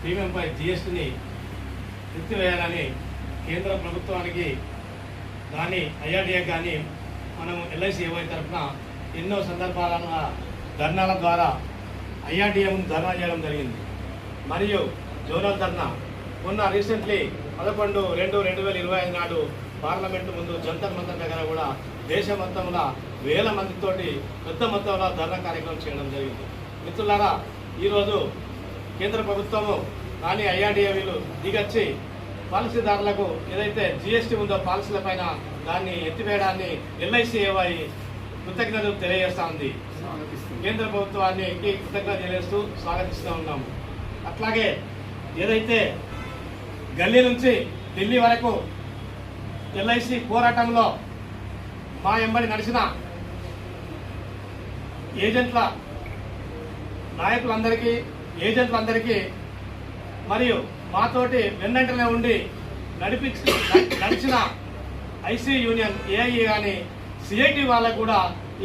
ప్రీమియంపై జిఎస్టీని ఎత్తివేయాలని కేంద్ర ప్రభుత్వానికి కానీ ఐఆర్డీఏ కానీ మనం ఎల్ఐసి ఏవై తరఫున ఎన్నో సందర్భాలను ధర్నాల ద్వారా ఐఆర్డీఏను ధర్నా చేయడం జరిగింది. మరియు జోనల్ ధర్నా మొన్న రీసెంట్లీ పదకొండు రెండు రెండు వేల ఇరవై ఐదు నాడు పార్లమెంటు ముందు జంతర్ మంతర్ దగ్గర కూడా దేశ మొత్తంలో వేల మందితోటి పెద్ద మొత్తంలో ధర్నా కార్యక్రమం చేయడం జరిగింది. మిత్రులారా ఈరోజు కేంద్ర ప్రభుత్వము కానీ ఐఆర్డీఏ వీళ్ళు దిగచ్చి పాలసీదారులకు ఏదైతే జిఎస్టీ ఉందో పాలసీల పైన దాన్ని ఎత్తివేయడాన్ని ఎల్ఐసి ఏవై కృతజ్ఞతలు తెలియజేస్తా ఉంది. కేంద్ర ప్రభుత్వానికి కృతజ్ఞత తెలియజేస్తూ స్వాగతిస్తూ ఉన్నాము అట్లాగే ఏదైతే గల్లీ నుంచి ఢిల్లీ వరకు ఎల్ఐసి పోరాటంలో మా ఎంబడి నడిచిన ఏజెంట్ల నాయకులందరికీ ఏజెంట్లందరికీ మరియు మాతోటి వెన్నంటనే ఉండి నడిపించి నడిచిన ఐసీ యూనియన్ ఏఐ కానీ సిఐటి వాళ్ళకు కూడా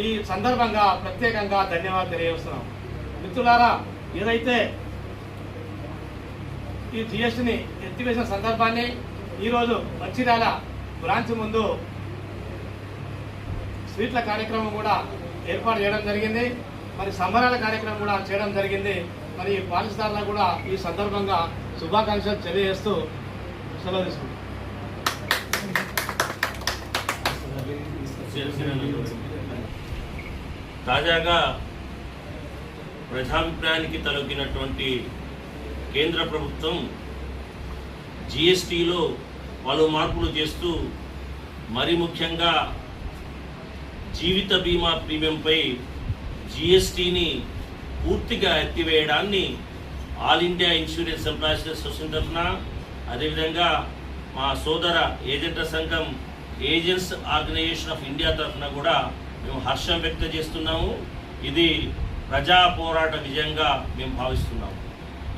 ఈ సందర్భంగా ప్రత్యేకంగా ధన్యవాదాలు తెలియజేస్తున్నాం. మిత్రులారా ఏదైతే ఈ జిఎస్టిని ఎత్తివేసిన సందర్భాన్ని ఈరోజు మంచిర్యాల బ్రాంచ్ ముందు స్వీట్ల కార్యక్రమం కూడా ఏర్పాటు చేయడం జరిగింది. మరి సంబరాల కార్యక్రమం కూడా చేయడం జరిగింది. మరి పాలసీదారులకు కూడా ఈ సందర్భంగా శుభాకాంక్షలు తెలియజేస్తూ సెలవు తీసుకుంటాం తాజాగా ప్రజాభిప్రాయానికి తలొగ్గినటువంటి కేంద్ర ప్రభుత్వం జిఎస్టిలో పలు మార్పులు చేస్తూ మరి ముఖ్యంగా జీవిత బీమా ప్రీమియంపై జిఎస్టీని పూర్తిగా ఎత్తివేయడాన్ని all India insurance employees association తరఫున అదేవిధంగా మా సోదర ఏజెంట్ల సంఘం ఏజెంట్స్ ఆర్గనైజేషన్ ఆఫ్ ఇండియా తరఫున కూడా మేము హర్షం వ్యక్తం చేస్తున్నాము. ఇది ప్రజా పోరాట విజయంగా మేము భావిస్తున్నాము.